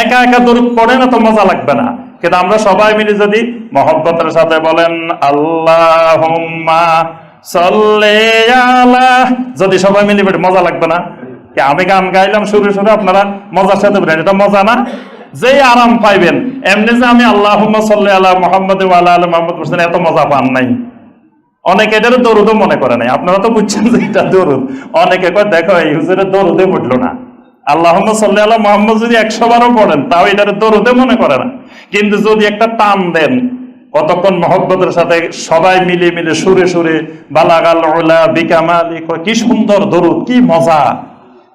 একা একা দরুদ পড়ে না তো মজা লাগবে না। কিন্তু আমরা সবাই মিলে যদি মহব্বতের সাথে বলেন আল্লাহ যদি সবাই মিলে মজা লাগবে না? আমি গান গাইলাম সুরে সুরে আপনারা মজার সাথে বলেন, এটা মজা না? যেই আরাম পাইবেন, এমনি যে আমি আল্লাহ সাল্লি আল্লাহ মোহাম্মদ আল্লাহ মোহাম্মদ বলছেন এত মজা পান নাই। অনেকে এটার দরুদও মনে করে নাই। আপনারা তো বুঝছেন যে এটা দরুদ। অনেকে কয়, দেখো, এই হুজুরের দরুদে উঠল না। আল্লাহ সাল্লি আল্লাহ মোহাম্মদ যদি একশো বারও পড়েন, তাও এটার দরুদে মনে করে না। কিন্তু যদি একটা টান দেন, কতক্ষণ মহব্বতের সাথে সবাই মিলে মিলে সুরে সুরে কি সুন্দর দরুদ, কি মজা।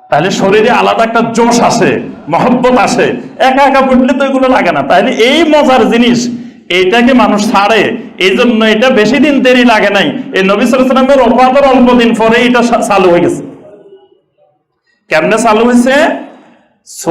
তাহলে শরীরে আলাদা একটা জোশ আসে, মহব্বত আসে। একা একা পড়লে তো এগুলো লাগে না। তাহলে এই মজার জিনিস, এইটাকে মানুষ ছাড়ে। এই জন্য এটা বেশি দিন দেরি লাগে নাই। এই নবী সালামের অল্প দিন পরে এটা চালু হয়ে গেছে। কেমনে চালু হয়েছে? কেমনে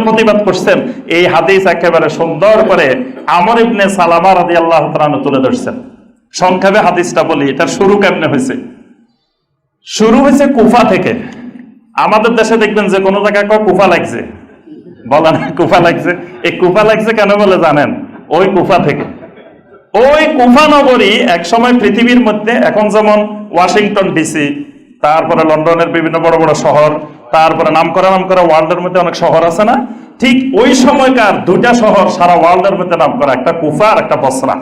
প্রতিবাদ করছেন? এই হাদিস একেবারে সুন্দর করে আমর ইবনে সালামা রাদি আল্লাহ তুলে ধরছেন। সংক্ষেপে হাদিসটা বলি এটা শুরু কেমনে হয়েছে? শুরু হয়েছে কুফা থেকে। আমাদের দেশে দেখবেন যে কোনো জায়গায় কুফা লাগছে? বলে না কুফা লাগছে। এই কুফা লাগছে কেন বলে জানেন? ওই কুফা থেকে। ওই কুফা নগরী এক সময় পৃথিবীর মধ্যে, এখন যেমন ওয়াশিংটন ডিসি তারপরে লন্ডনের বিভিন্ন বড় বড় শহর, তারপরে নাম করা নাম করা ওয়ার্ল্ডের মধ্যে অনেক শহর আছে না? ঠিক ওই সময়কার দুইটা শহর সারা ওয়ার্ল্ডের মধ্যে নাম করা একটা কুফা আর একটা বসরা।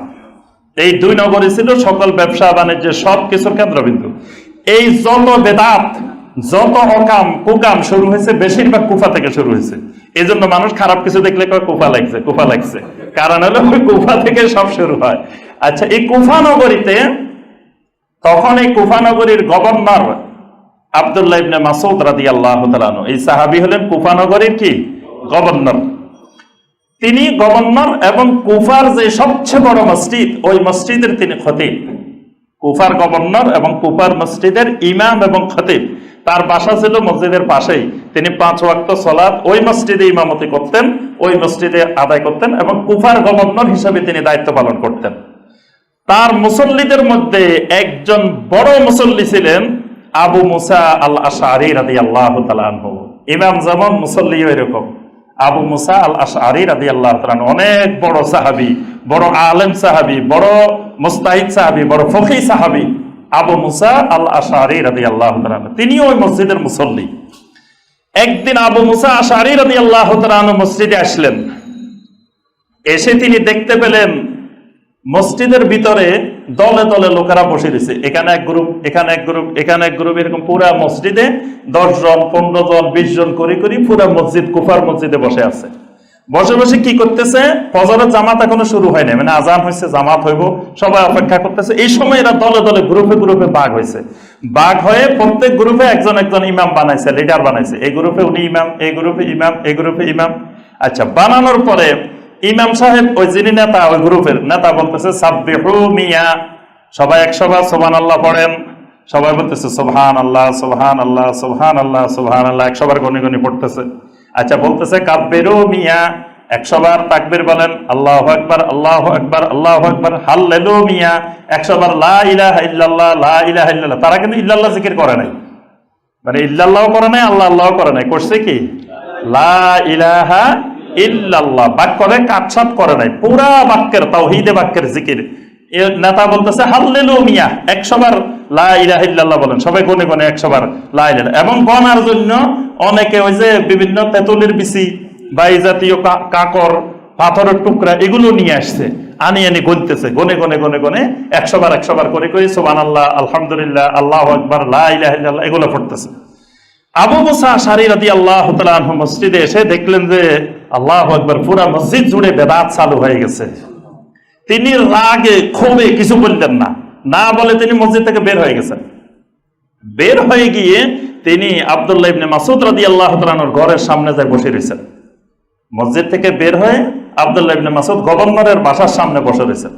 এই দুই নগরী ছিল সকল ব্যবসা বাণিজ্যের সব কিছুর কেন্দ্রবিন্দু। এই যত বেদাত যত অকাম, কুকাম শুরু হয়েছে, বেশিরভাগ কুফা থেকে শুরু হয়েছে। এই জন্য মানুষ খারাপ কিছু দেখলে কয়, কুফা লাগছে কুফা লাগছে। কারণ হলো ওই কুফা থেকে সব শুরু হয়। আচ্ছা এই কুফা নগরীতে তখন এই কুফা নগরীর গভর্নর আব্দুল্লাহ ইবনে মাসুদ রাদিয়াল্লাহু তাআলা আনহু। এই সাহাবী হলেন কুফা নগরীর কি? গভর্নর। তিনি গভর্নর এবং কুফার যে সবচেয়ে বড় মসজিদ, ওই মসজিদের তিনি খতিব। কুফার গভর্নর এবং কুফার মসজিদের ইমাম এবং খতিব। তার বাসা ছিল মসজিদের পাশেই। তিনি পাঁচ ওয়াক্ত সলাদ ওই মসজিদে ইমামতি করতেন, ওই মসজিদে আদায় করতেন এবং কুফার গভর্নর হিসেবে তিনি দায়িত্ব পালন করতেন। তার মুসল্লিদের মধ্যে একজন বড় মুসল্লি ছিলেন আবু মুসা আল আশারি রাদি আল্লাহ ইমাম যেমন, মুসল্লিও এরকম। আবু মুসা আল আশারি রাদি আল্লাহ অনেক বড় সাহাবি, বড় আলেম সাহাবি, বড় মুস্তাহিদ সাহাবি, বড় ফকি সাহাবি। আবু মুসা আল আশারি রাদি আল্লাহ তিনিও ওই মসজিদের মুসল্লি। একদিন আবু মুসা আশারি রাদি আল্লাহ মসজিদে আসলেন। এসে তিনি দেখতে পেলেন, মসজিদের ভিতরে দলে দলে লোকেরা বসে দিছে এখানে এক গ্রুপ, এখানে এক গ্রুপ, এখানে এক গ্রুপ, এরকম পুরা মসজিদে দশ জন, পনেরো জন, বিশ জন করে করে পুরা মসজিদ, কুফার মসজিদে বসে আছে। বসে বসে কি করতেছে? ফজরের জামাত এখনও শুরু হয় না মানে আজান হয়েছে জামাত হইব, সবাই অপেক্ষা করতেছে। এই সময় এরা দলে দলে গ্রুপে গ্রুপে বাঘ হয়েছে বাঘ হয়ে প্রত্যেক গ্রুপে একজন একজন ইমাম বানাইছে লিডার বানাইছে। এই গ্রুপে উনি ইমাম, এই গ্রুপে ইমাম, এই গ্রুপে ইমাম। আচ্ছা বানানোর পরে ইমাম সাহেব, ওই যিনি নেতা, ওই গ্রুপের নেতা বলতেছে, সাব্বিহু মিয়া। সবাই একশো বার সোহান আল্লাহ পড়েন। সবাই বলতেছে সোহান আল্লাহ সোহান আল্লাহ সোহান আল্লাহ সোহান আল্লাহ একশো বার গনি গনি পড়তেছে। আচ্ছা বলতেছে কাব্বেরু মিয়া একশো বার তাকবির বলেন, আল্লাহ একবার আল্লাহ একবার আল্লাহ একবার হাল্লেলো মিয়া একশো বার লা লা তারা কিন্তু ইল্লাল্লাহ জিকির করে নাই। মানে ইল্লাল্লাহ করে নাই আল্লাহ আল্লাহ করে নাই। করছে কি? লা ইলাহা ইল্লাল্লাহ। বাক্যরে কাটছাট করে নাই। পুরা বাক্যের, তাওহীদে বাক্যের জিকির। নেতা বলতেছে হাল্লেলু মিয়া একশো বার লা ইলাহা ইল্লাল্লাহ বলেন। সবাই গনে গনে একশো বার এবং গনার জন্য অনেকে ওই যে বিভিন্ন তেঁতুলের বা এই জাতীয় কাকর, পাথরের টুকরা, এগুলো নিয়ে আসছে। আনি আনি গনে গনে গনে গনে একশো বার একশো বার করে করে সোবান আল্লাহ আলহামদুলিল্লাহ আল্লাহ এগুলো পড়তেছে। আবু মুসা শারি রাদি আল্লাহ মসজিদে এসে দেখলেন যে আল্লাহ পুরা মসজিদ জুড়ে বেদাত চালু হয়ে গেছে। তিনি রাগে, ক্ষোভে কিছু বললেন না। না বলে তিনি মসজিদ থেকে বের হয়ে গেছেন। বের হয়ে গিয়ে তিনি আব্দুল্লাহ ইবনে মাসুদ রাদি আল্লাহ তালানোর ঘরের সামনে যায় বসে রয়েছেন। মসজিদ থেকে বের হয়ে আব্দুল্লাহ ইবনে মাসুদ গভর্নরের বাসার সামনে বসে রয়েছেন।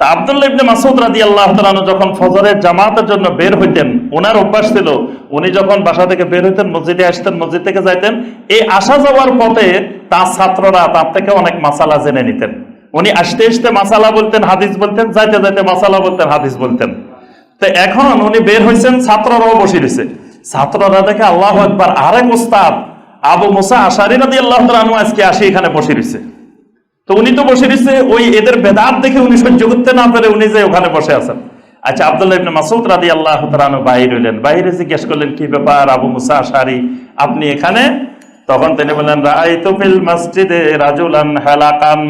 তা আব্দুল্লাহ ইবনে মাসুদ রাদিয়াল্লাহু তাআলা যখন ফজরের জামাতের জন্য বের হইতেন ওনার অভ্যাস ছিল, উনি যখন বাসা থেকে বের হইতেন, মসজিদে আসতেন, মসজিদ থেকে যাইতেন, এই আসা যাওয়ার পথে তার ছাত্ররা তার থেকে অনেক মাসালা জেনে নিতেন। উনি আসতে আসতে মাসালা বলতেন, হাদিস বলতেন, যাইতে যাইতে মাসালা বলতেন, হাদিস বলতেন। তো এখন উনি বের হয়েছেন ছাত্ররাও বসে রয়েছে। ছাত্ররা দেখে আল্লাহ একবার আরেক ওস্তাদ আবু মুসা আশারি রাদি আল্লাহ তালু আজকে আসি এখানে বসে রয়েছে। তো উনি তো বসে রয়েছে, ওই এদের বেদাত দেখে উনি সহ্য করতে না পেরে উনি যে ওখানে বসে আছেন। আচ্ছা আব্দুল্লাহ ইবনে মাসুদ রাদি আল্লাহ তালু বাহির হইলেন বাইরে জিজ্ঞেস করলেন, কি ব্যাপার আবু মুসা আশারি, আপনি এখানে? তখন তিনি বললেন, রাআইতু ফিল মসজিদে রাজুলান হালাকান।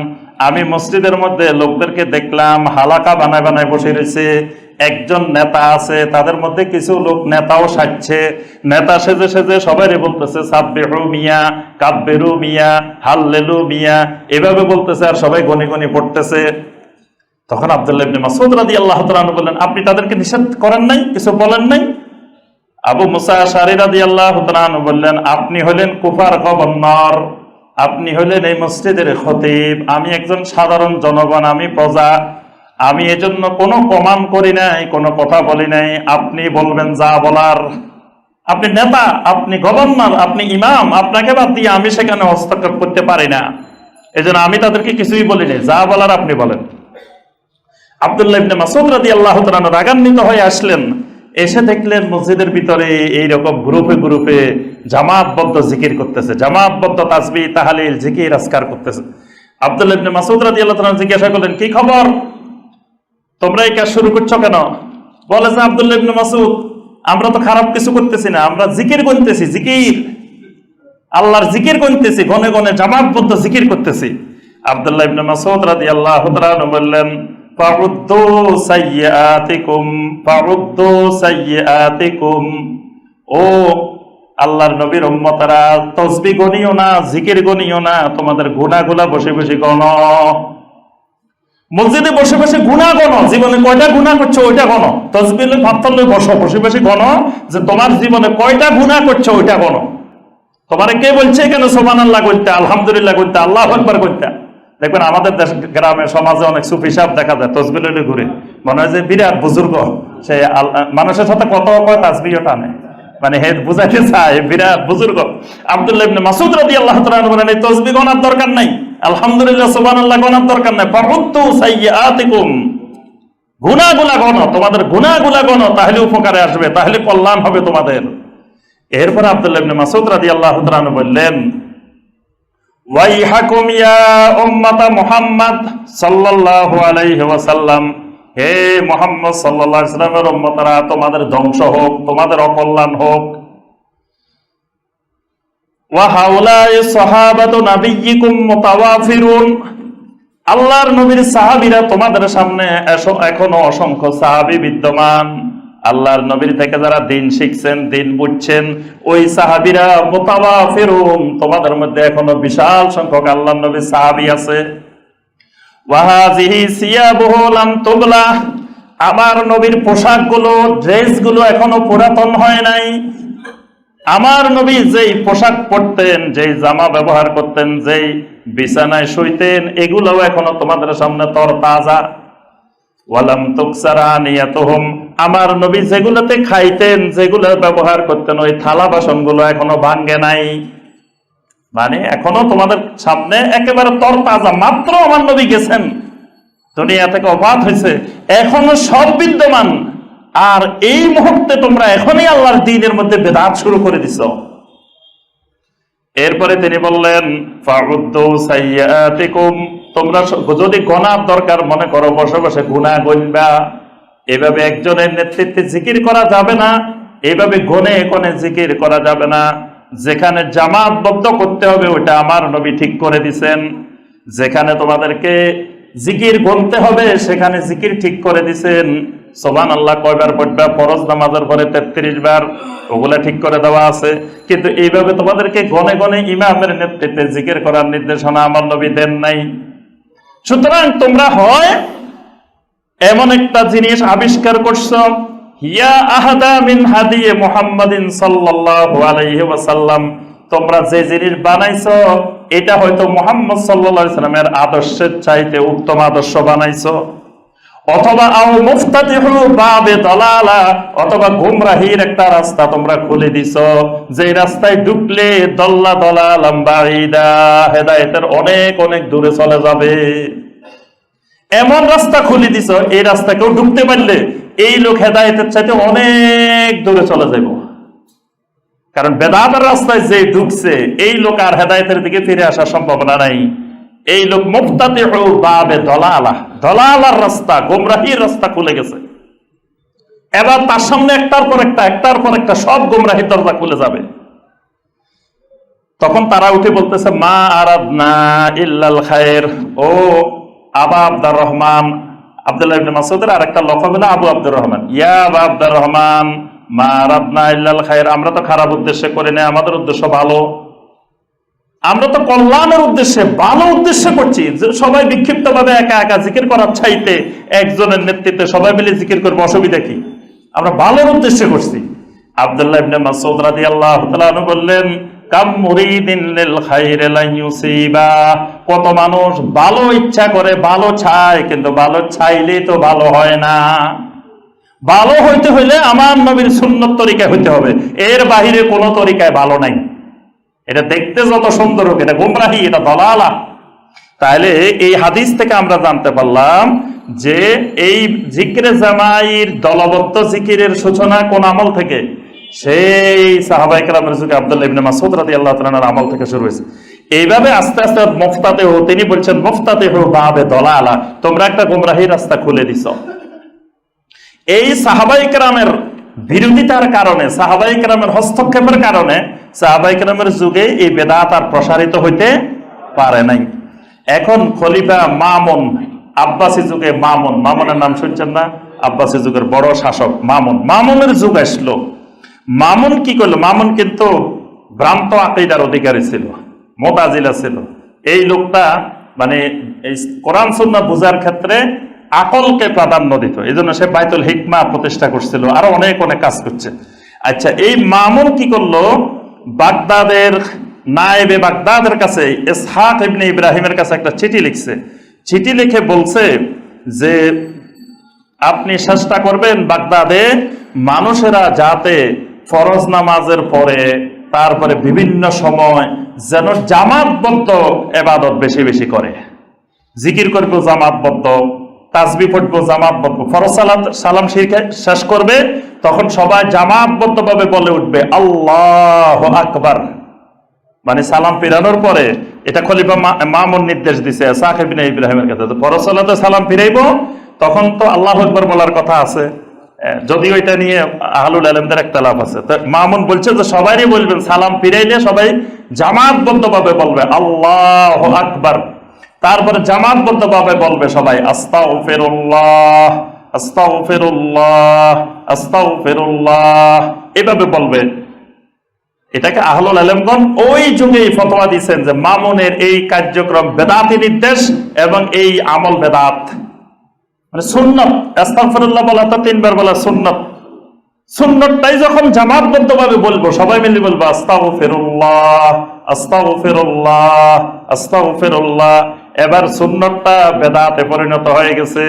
আমি মসজিদের মধ্যে লোকদেরকে দেখলাম, হালাকা বানায় বানায় বসে রয়েছে। একজন নেতা আছে, তাদের মধ্যে কিছু লোক নেতাও সাজছে। নেতা সেজে সেজে সবাই বলতেছে, সাব্বেহু মিয়া, কাব্বেরু মিয়া, হাল্লেলু মিয়া। এভাবে বলতেছে আর সবাই গনি গনি পড়তেছে। তখন আব্দুল্লাহ ইবনে মাসউদ রাদিয়াল্লাহু তাআলা আনহু বললেন, আপনি তাদেরকে নিষেধ করেন নাই? কিছু বলেন নাই? আবু মুসা শারি রাদিয়াল্লাহু তাআলা আনহু বললেন, আপনি হলেন কুফার গভর্নর। আপনি হলেন এই মসজিদের খতিব, আমি একজন সাধারণ জনগণ, আমি প্রজা, আমি এজন্য কোনো প্রমাণ করি নাই, কোনো কথা বলি নাই, আপনি বলবেন যা বলার। আপনি নেতা, আপনি গভর্নর, আপনি ইমাম, আপনাকে বাদ দিয়ে আমি সেখানে হস্তক্ষেপ করতে পারি না। এজন্য আমি তাদেরকে কিছুই বলি নাই, যা বলার আপনি বলেন। আব্দুল্লাহ মাসুদ রাদিয়াল্লাহু তাআলা রাগান্বিত হয়ে আসলেন। এসে দেখলেন মসজিদের ভিতরে এইরকম গ্রুপে গ্রুপে জামাতবদ্ধ জিকির করতেছে, জামাতবদ্ধ তাসবি তাহালিল, জিকির আসকার করতেছে। আব্দুল্লাহ মাসুদ রাদিয়াল্লাহু তাআলা জিজ্ঞাসা করলেন, কি খবর? তোমরা এই কাজ শুরু করছ কেন? বলে যে আব্দুল্লাহ মাসুদ আমরা তো খারাপ কিছু করতেছি না, আমরা জিকির গুনতেছি, জিকির। আল্লাহর জিকির গুনতেছি, গনে গনে জামাতবদ্ধ জিকির করতেছি। আব্দুল্লাহ ইবনে মাসউদ রাদিয়াল্লাহু তাআলা বললেন ফাউদ্দু সাইয়্যাতিকুম ফাউদ্দু সাইয়্যাতিকুম। ও আল্লাহর নবীর উম্মতরা, তসবি গনিও না, জিকির গনিও না, তোমাদের গুনাহগুলা বসে বসে গণ। মসজিদে বসে বসে গুণা গণ, জীবনে কয়টা গুণা করছ ওইটা গণ। তসবিলে ভাবতাল বসো, বসে বসে গণ, যে তোমার জীবনে কয়টা গুণা করছ ওইটা গণ। তোমারে কে বলছে কেন সোমান আল্লাহ করতে আলহামদুলিল্লাহ করতে আল্লাহ একবার করতে দেখবেন আমাদের দেশ গ্রামে, সমাজে অনেক সুফি সাহেব দেখা যায় তসবিলে ঘুরে। মনে হয় যে বিরাট বুজুর্গ, সে মানুষের সাথে কত কয় তাসবিও টানে। মানে হে বুঝাইতে চায়, বিরাট বুজুর্গ। আব্দুল্লাহ ইবনে মাসুদ রাদিয়াল্লাহু তাআলা বলেন, এই তসবি গণার দরকার নাই। আলহামদুলিল্লাহ, সুবহানাল্লাহ, গণার দরকার নাই। ফাহুত্তু সাইয়্যাতিকুম। গুনাহগুলা গণ, তোমাদের গুনাহগুলা গণ, তাহলে উপকারে আসবে, তাহলে কল্যাণ হবে তোমাদের। এরপর আব্দুল্লাহ ইবনে মাসউদ রাদিয়াল্লাহু তাআলা বললেন ওয়াইহাকুম ইয়া উম্মাতা মুহাম্মদ সাল্লাল্লাহু আলাইহি ওয়াসাল্লাম। হে সাল্লাল্লাহু আলাইহি উম্মতরা, তোমাদের ধ্বংস হোক, তোমাদের অকল্যাণ হোক। ওয়া হাউলাই সাহাবাতু মুতাওয়াফিরুন। আল্লাহর নবীর সাহাবীরা তোমাদের সামনে এখনও অসংখ্য সাহাবী বিদ্যমান। আল্লাহর নবীর থেকে যারা দিন শিখছেন, দিন বুঝছেন, ওই সাহাবীরা মুতাওয়াফিরুন। তোমাদের মধ্যে এখনও বিশাল সংখ্যক আল্লাহর নবীর সাহাবি আছে। সিয়াবুহু লাম তুবলা আমার নবীর ড্রেসগুলো এখনও পুরাতন হয় নাই। আমার নবী যেই পোশাক পরতেন, যেই জামা ব্যবহার করতেন, যেই বিছানায় শুইতেন, এগুলোও এখনও তোমাদের সামনে তর তাজা ওয়ালাম তুকসারা নিয়াতহুম আমার নবী যেগুলোতে খাইতেন, যেগুলো ব্যবহার করতেন, ওই থালা বাসনগুলো এখনও ভাঙ্গে নাই। মানে এখনও তোমাদের সামনে একেবারে তর তাজা মাত্র আমার নবী গেছেন। দুনিয়া থেকে অবাধ হয়েছে। এখনও সব বিদ্যমান। আর এই মুহূর্তে তোমরা এখনই আল্লাহর দিনের মধ্যে বেদাত শুরু করে দিছ। এরপরে তিনি বললেন তোমরা যদি গনার দরকার মনে করো, বসে বসে গুনাহ গণবা এভাবে একজনের নেতৃত্বে জিকির করা যাবে না, এভাবে গনে গনে জিকির করা যাবে না। যেখানে জামাতবদ্ধ করতে হবে, ওটা আমার নবী ঠিক করে দিছেন। যেখানে তোমাদেরকে জিকির গনতে হবে, সেখানে জিকির ঠিক করে দিছেন। সোবান আল্লাহ কয়বার পড়বা? ফরজ নামাজের পরে তেত্রিশ বার। ওগুলা ঠিক করে দেওয়া আছে। কিন্তু এইভাবে তোমাদেরকে গনে গনে ইমামের নেতৃত্বে জিকির করার নির্দেশনা আমার নবী দেন নাই। সুতরাং তোমরা হয় এমন একটা জিনিস আবিষ্কার করছ, হিয়া আহাদা মিন হাদিয়ে মুহাম্মাদিন সাল্লাল্লাহু আলাইহি ওয়াসাল্লাম। তোমরা যে জিনিস বানাইছো, এটা হয়তো মুহাম্মদ সাল্লাল্লাহু সাল্লামের আদর্শের চাইতে উত্তম আদর্শ বানাইছো। অথবা অথবা একটা রাস্তা তোমরা খুলে দিছো, যে রাস্তায় অনেক অনেক দূরে চলে যাবে। এমন রাস্তা খুলে দিছ, এই রাস্তা কেউ ঢুকতে পারলে এই লোক হেদায়েতের চাইতে অনেক দূরে চলে যাব কারণ বেদাতের রাস্তায় যে ঢুকছে, এই লোক আর হেদায়েতের দিকে ফিরে আসার সম্ভাবনা নাই। এই লোক মুফতাতে বাবে দলালা দলালার রাস্তা, গোমরাহির রাস্তা খুলে গেছে। এবার তার সামনে একটার পর একটা, একটার পর একটা সব গোমরাহির দরজা খুলে যাবে। তখন তারা উঠে বলতেছে, মা আরাদনা ইল্লাল খায়ের। ও আবা আব্দুর রহমান, আব্দুল্লাহ ইবনে মাসউদের আরেকটা লকব হলো আবু আব্দুর রহমান। ইয়া আবা আব্দুর রহমান, মা আরাদনা ইল্লাল খায়ের আমরা তো খারাপ উদ্দেশ্যে করি না আমাদের উদ্দেশ্য ভালো। আমরা তো কল্যাণের উদ্দেশ্যে, ভালো উদ্দেশ্যে করছি। সবাই বিক্ষিপ্ত ভাবে একা একা জিকির করার চাইতে একজনের নেতৃত্বে সবাই মিলে জিকির করব, অসুবিধা কি? আমরা ভালোর উদ্দেশ্যে করছি। আব্দুল্লাহ ইবনে মাসউদ রাদিয়াল্লাহু তাআলা বললেন কাম কত মানুষ ভালো ইচ্ছা করে ভালো চায়, কিন্তু ভালো চাইলেই তো ভালো হয় না। ভালো হইতে হইলে আমার নবীর সুন্নত তরিকায় হইতে হবে। এর বাহিরে কোনো তরিকায় ভালো নাই। এটা দেখতে যত সুন্দর হোক, এটা গুমরাহি, এটা দলালা। তাহলে এই হাদিস থেকে আমরা জানতে পারলাম যে এই জিকিরে জামাইর দলবদ্ধ জিকিরের সূচনা কোন আমল থেকে? সেই সাহাবাই কালামের যুগে আব্দুল্লাহ ইবনে মাসউদ রাদিয়াল্লাহু তাআলার আমল থেকে শুরু হয়েছে। এইভাবে আস্তে আস্তে মুফতাতে হো, তিনি বলছেন মুফতাতে হো বাবে দলালা, তোমরা একটা গুমরাহি রাস্তা খুলে দিছো। এই সাহাবাই কেরামের বিরোধিতার কারণে সাহাবাই কেরামের হস্তক্ষেপের কারণে সাহাবাই কেরামের যুগে এই বেদাত আর প্রসারিত হইতে পারে নাই। এখন খলিফা মামুন, আব্বাসী যুগে মামুন, মামুনের নাম শুনছেন না? আব্বাসী যুগের বড় শাসক মামুন। মামুনের যুগ আসলো। মামুন কি করল? মামুন কিন্তু ভ্রান্ত আকিদার অধিকারী ছিল, মোতাজিলা ছিল। এই লোকটা মানে এই কোরআন সুন্না বোঝার ক্ষেত্রে আকলকে প্রাধান্য দিত। এই জন্য সে বাইতুল হিকমা প্রতিষ্ঠা করছিল, আরও অনেক অনেক কাজ করছে। আচ্ছা এই মামুন কি করল? বাগদাদের নায়েবে বাগদাদের কাছে ইসহাক ইবনে ইব্রাহিমের কাছে একটা চিঠি লিখছে। চিঠি লিখে বলছে যে, আপনি চেষ্টা করবেন বাগদাদে মানুষেরা যাতে ফরজ নামাজের পরে, তারপরে বিভিন্ন সময় যেন জামাতবদ্ধ এবাদত বেশি বেশি করে। জিকির করব, জামাতবদ্ধ। তাজবি পড়ব, জামাতবদ্ধ। ফরজ সালাম শিরকে শেষ করবে, তখন সবাই জামাতবদ্ধ ভাবে বলে উঠবে, আল্লাহ আকবার। মানে সালাম ফিরানোর পরে, এটা খলিফা মামুন নির্দেশ দিছে সাহেবিন ইব্রাহিমের কাছে। ফরজ সালাতে সালাম ফিরাইবো, তখন তো আল্লাহ আকবার বলার কথা আছে। যদিও এটা নিয়ে আহলুল আলমদের একটা লাভ আছে। মামুন বলছে যে সবাই বলবেন, সালাম ফিরাইলে সবাই জামাতবদ্ধ ভাবে বলবে, আল্লাহ আকবার। তারপরে জামাতবদ্ধ ভাবে বলবে সবাই আস্তাও ফেরুল্লাহ আস্তাও ফেরুল্লাহ আস্তাও ফেরুল্লাহ এভাবে বলবে। এটাকে আহলুল আলমগণ ওই যুগেই ফতোয়া দিচ্ছেন যে মামুনের এই কার্যক্রম বেদাতি নির্দেশ এবং এই আমল বেদাত। মানে সুন্নত, আস্তাগফিরুল্লাহ বলা তো তিনবার বলা সুন্নত। সুন্নতটাই যখন জামাতবদ্ধ ভাবে বলব, সবাই মিলে বলব, আস্তাগফিরুল্লাহ আস্তাগফিরুল্লাহ আস্তাগফিরুল্লাহ। এবার সুন্নতটা বেদাতে পরিণত হয়ে গেছে।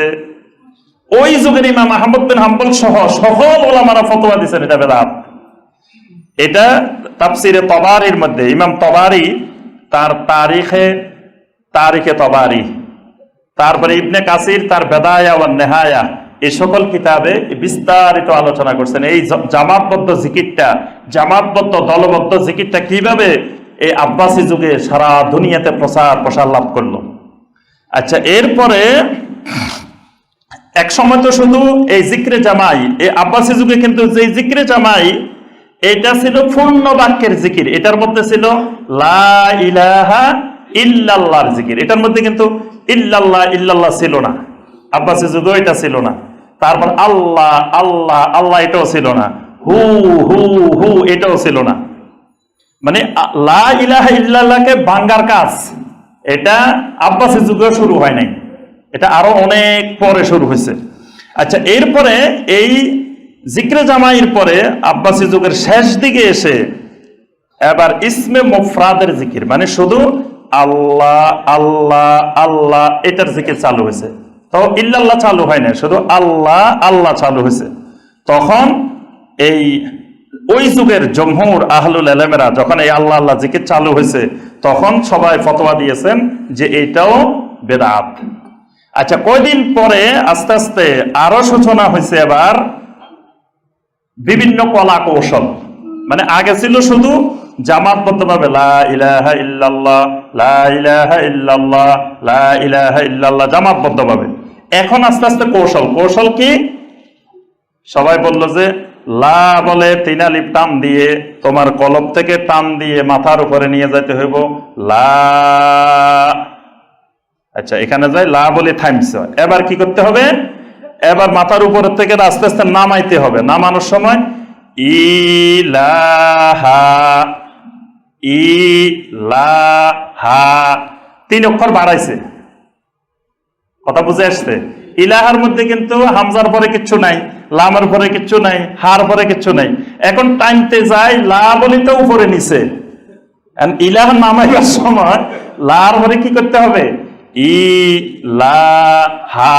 ওই যুগের ইমাম আহমদ বিন হাম্বল সহ সকল ওলামারা ফতোয়া দিচ্ছেন এটা বেদাত। এটা তাফসিরে তবারির মধ্যে, ইমাম তবারি তার তারিখে তারিখে তবারি। তারপরে ইবনে কাসির তার বেদায়া নেহায়া এই সকল কিতাবে বিস্তারিত আলোচনা করছেন। এই জামাতবদ্ধ জিকিরটা, জামাতবদ্ধ দলবদ্ধ জিকিরটা কীভাবে এই আব্বাসী যুগে সারা দুনিয়াতে প্রসার প্রসার লাভ করল? আচ্ছা এরপরে এক সময় তো শুধু এই জিক্রে জামাই, এই আব্বাসী যুগে কিন্তু যে জিক্রে জামাই, এটা ছিল পূর্ণ বাক্যের জিকির। এটার মধ্যে ছিল লা ইলাহা ইল্লাল্লাহর জিকির। এটার মধ্যে কিন্তু ইল্লাল্লাহ ইল্লাল্লাহ ছিল না। আব্বাসী যুগে এটা ছিল না। তারপর আল্লাহ আল্লাহ আল্লাহ এটাও ছিল না। হু হু হু এটাও ছিল না। মানে লা ইলাহা ইল্লাল্লাহকে ভাঙ্গার কাজ, এটা আব্বাসী যুগে শুরু হয় নাই। এটা আরও অনেক পরে শুরু হয়েছে। আচ্ছা এরপরে এই জিক্রে জামাইয়ের পরে আব্বাসী যুগের শেষ দিকে এসে এবার ইসমে মুফরাদের জিকির। মানে শুধু আল্লাহ আল্লাহ আল্লাহ, এটার জিকির চালু হয়েছে। তো ইল্লাল্লাহ চালু হয় না শুধু আল্লাহ আল্লাহ চালু হয়েছে। তখন এই, ওই যুগের জমহুর আহলুল আলমেরা যখন এই আল্লাহ আল্লাহ জিকির চালু হয়েছে, তখন সবাই ফতোয়া দিয়েছেন যে এইটাও বেদাত। আচ্ছা কয়দিন পরে আস্তে আস্তে আরও সূচনা হয়েছে এবার বিভিন্ন কলা কৌশল মানে আগে ছিল শুধু জামাতবদ্ধভাবে লা ইলাহা ইল্লাল্লাহ, লা ইলাহা লা ইলাহা ইল্লাল্লাহ জামাতবদ্ধভাবে এখন আস্তে আস্তে কৌশল কৌশল কি? সবাই বলল যে, লা বলে তিন আলিফ টান দিয়ে তোমার কলব থেকে টান দিয়ে মাথার উপরে নিয়ে যাইতে হইব, লা আচ্ছা এখানে যাই, লা বলে থামছ এবার কি করতে হবে? এবার মাথার উপর থেকে আস্তে আস্তে নামাইতে হবে। নামানোর সময়, ইলাহা ইলাহা। তিন অক্ষর বাড়াইছে। কথা বুঝে আসছে? ইলাহার মধ্যে কিন্তু হামজার পরে কিচ্ছু নাই, লামের পরে কিচ্ছু নাই, হার পরে কিচ্ছু নাই। এখন টাইমতে যায়, লা বলিতে উপরে নিচে। ইলাহ নামাইবার সময়, লার পরে কি করতে হবে? ই লা হা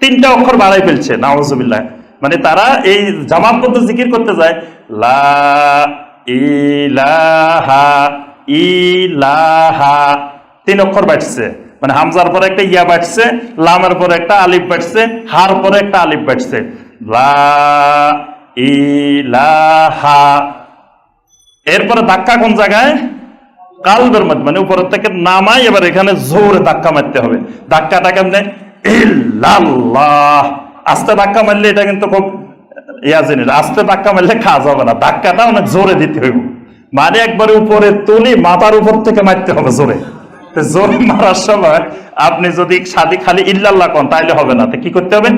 তিনটা অক্ষর বাড়াই ফেলছে, নাউজুবিল্লাহ। মানে তারা এই জামাত পদ্ধতি জিকির করতে যায়, লা ইলাহা ইলাহা। তিন অক্ষর বাড়ছে মানে হামজার পরে একটা ইয়া বাড়ছে লামের পরে একটা আলিফ বাড়ছে হার পরে একটা আলিফ বাড়ছে লা ইলাহা। এরপরে ধাক্কা কোন জায়গায়? কালবের মধ্যে মানে উপরের থেকে নামাই, এবার এখানে জোরে ধাক্কা মারতে হবে। ধাক্কাটা কেমনে? ইল্লাল্লাহ। আস্তে ধাক্কা মারলে এটা কিন্তু খুব ইয়া জিনিস, আস্তে ধাক্কা মারলে খাওয়া যাবে না, ধাক্কাটা অনেক জোরে দিতে হইব। মানে একবারে উপরে তুলি, মাথার উপর থেকে মারতে হবে জোরে। জোরে মারার সময় আপনি যদি সাদি খালি ইল্লাল্লাহ কন, তাইলে হবে না। তো কি করতে হবে?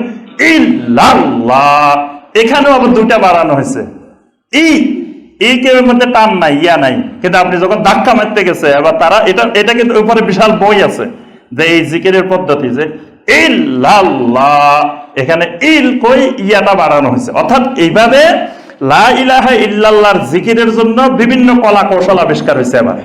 ইল্লাল্লাহ। এখানেও আবার দুইটা বাড়ানো হয়েছে। ই এই কেউ মধ্যে টান নাই, ইয়া নাই। কিন্তু আপনি যখন ধাক্কা মারতে গেছে, এবার তারা, এটা এটা কিন্তু উপরে বিশাল বই আছে, যে এই জিকিরের পদ্ধতি, যে ইল্লাল্লাহ। এখানে ইল কই ইয়াটা বাড়ানো হয়েছে। অর্থাৎ এইভাবে লা ইলাহা ইল্লাল্লাহর জিকিরের জন্য বিভিন্ন কলা কৌশল আবিষ্কার হয়েছে এবার।